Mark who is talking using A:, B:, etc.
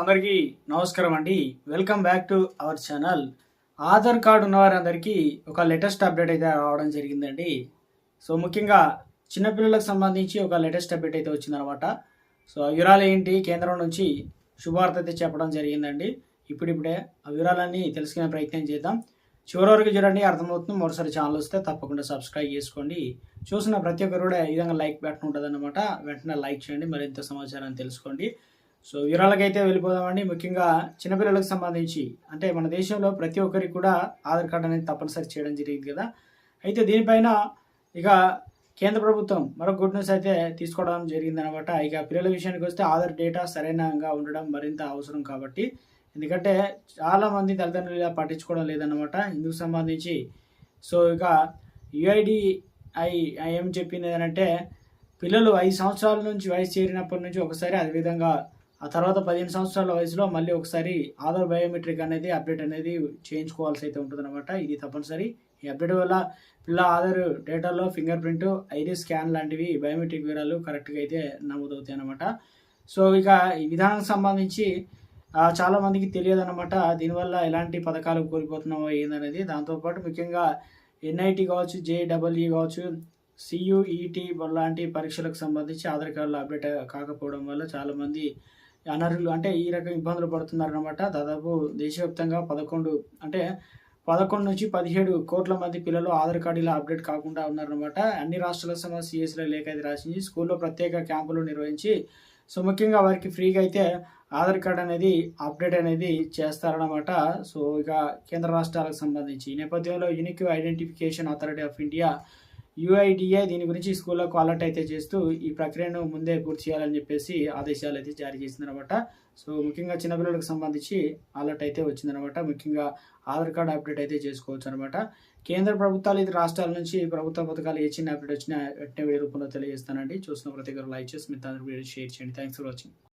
A: అందరికీ నమస్కారం అండి. Welcome back to our channel Aadhaar card ఉన్న వారందరికీ ఒక లేటెస్ట్ అప్డేట్ అయితే రావడం జరిగిందండి. సో ముఖ్యంగా చిన్నపిల్లలకు సంబంధించి ఒక లేటెస్ట్ అప్డేట్ అయితే వచ్చిందనమాట సో ఆ వివరాలు ఏంటి? కేంద్రం నుంచి శుభార్త అయితే చెప్పడం జరిగిందండి. ఇప్పుడిప్పుడే ఆ వివరాలన్నీ తెలుసుకునే ప్రయత్నం చేద్దాం. చివరి వరకు చూడండి అర్థమవుతుంది. మరోసారి ఛానల్ వస్తే తప్పకుండా సబ్స్క్రైబ్ చేసుకోండి. చూసిన ప్రతి ఒక్కరు కూడా ఈ విధంగా లైక్ బటన్ ఉంటుంది వెంటనే లైక్ చేయండి. మరింత సమాచారాన్ని తెలుసుకోండి. సో వివరాలకైతే వెళ్ళిపోదామండి. ముఖ్యంగా చిన్నపిల్లలకు సంబంధించి అంటే మన దేశంలో ప్రతి ఒక్కరికి కూడా ఆధార్ కార్డు అనేది తప్పనిసరి చేయడం జరిగింది కదా. అయితే దీనిపైన ఇక కేంద్ర ప్రభుత్వం మరొక గుడ్ న్యూస్ అయితే తీసుకోవడం జరిగింది అనమాట ఇక పిల్లల విషయానికి వస్తే ఆధార్ డేటా సరైనగా ఉండడం మరింత అవసరం కాబట్టి. ఎందుకంటే చాలామంది తల్లిదండ్రులు ఇలా పట్టించుకోవడం లేదన్నమాట. ఇందుకు సంబంధించి సో ఇక యుఐడిఐ ఏం చెప్పింది ఏంటంటే పిల్లలు ఐదు సంవత్సరాల నుంచి వయసు చేరినప్పటి నుంచి ఒకసారి అదేవిధంగా ఆ తర్వాత పదిహేను సంవత్సరాల వయసులో మళ్ళీ ఒకసారి ఆధార్ బయోమెట్రిక్ అనేది అప్డేట్ అనేది చేయించుకోవాల్సి అయితే ఉంటుందన్నమాట. ఇది తప్పనిసరి. ఈ అప్డేట్ వల్ల పిల్ల ఆధార్ డేటాలో ఫింగర్ ప్రింట్ ఐడి స్కాన్ లాంటివి బయోమెట్రిక్ వివరాలు కరెక్ట్గా అయితే నమోదవుతాయి అనమాట సో ఇక ఈ విధానానికి సంబంధించి చాలామందికి తెలియదు అనమాట దీనివల్ల ఎలాంటి పథకాలు కోల్పోతున్నామో ఏందనేది. దాంతోపాటు ముఖ్యంగా ఎన్ఐటి కావచ్చు జేడబ్ల్యూ కావచ్చు సియుఈటి లాంటి పరీక్షలకు సంబంధించి ఆధార్ కార్డులు అప్డేట్ కాకపోవడం వల్ల చాలామంది అనర్హులు అంటే ఈ రకం ఇబ్బందులు పడుతున్నారనమాట దాదాపు దేశవ్యాప్తంగా పదకొండు అంటే పదకొండు నుంచి పదిహేడు కోట్ల మంది పిల్లలు ఆధార్ కార్డు ఇలా అప్డేట్ కాకుండా ఉన్నారనమాట అన్ని రాష్ట్రాల సమస్య సిఎస్లో లేఖ అయితే రాసింది. స్కూల్లో ప్రత్యేక క్యాంపులు నిర్వహించి సో ముఖ్యంగా వారికి ఫ్రీగా అయితే ఆధార్ కార్డ్ అనేది అప్డేట్ అనేది చేస్తారనమాట సో ఇక కేంద్ర రాష్ట్రాలకు సంబంధించి ఈ నేపథ్యంలో unique identification authority of India UIDA దీని గురించి స్కూళ్ళకు అలర్ట్ అయితే చేస్తూ ఈ ప్రక్రియను ముందే పూర్తి చేయాలని చెప్పేసి ఆదేశాలు అయితే జారీ చేసిందనమాట. సో ముఖ్యంగా చిన్నపిల్లలకు సంబంధించి అలర్ట్ అయితే వచ్చిందనమాట. ముఖ్యంగా ఆధార్ కార్డు అప్డేట్ అయితే చేసుకోవచ్చు అనమాట కేంద్ర ప్రభుత్వాలు ఇది రాష్ట్రాల నుంచి ప్రభుత్వ పథకాలు ఏ చిన్న అప్డేట్ వచ్చినా వెంటనే వీడియో రూపంలో తెలియజేస్తానండి. చూసిన ప్రతి ఒక్కరు లైక్ చేసి మీ అందరూ వీడియో షేర్ చేయండి. Thanks for watching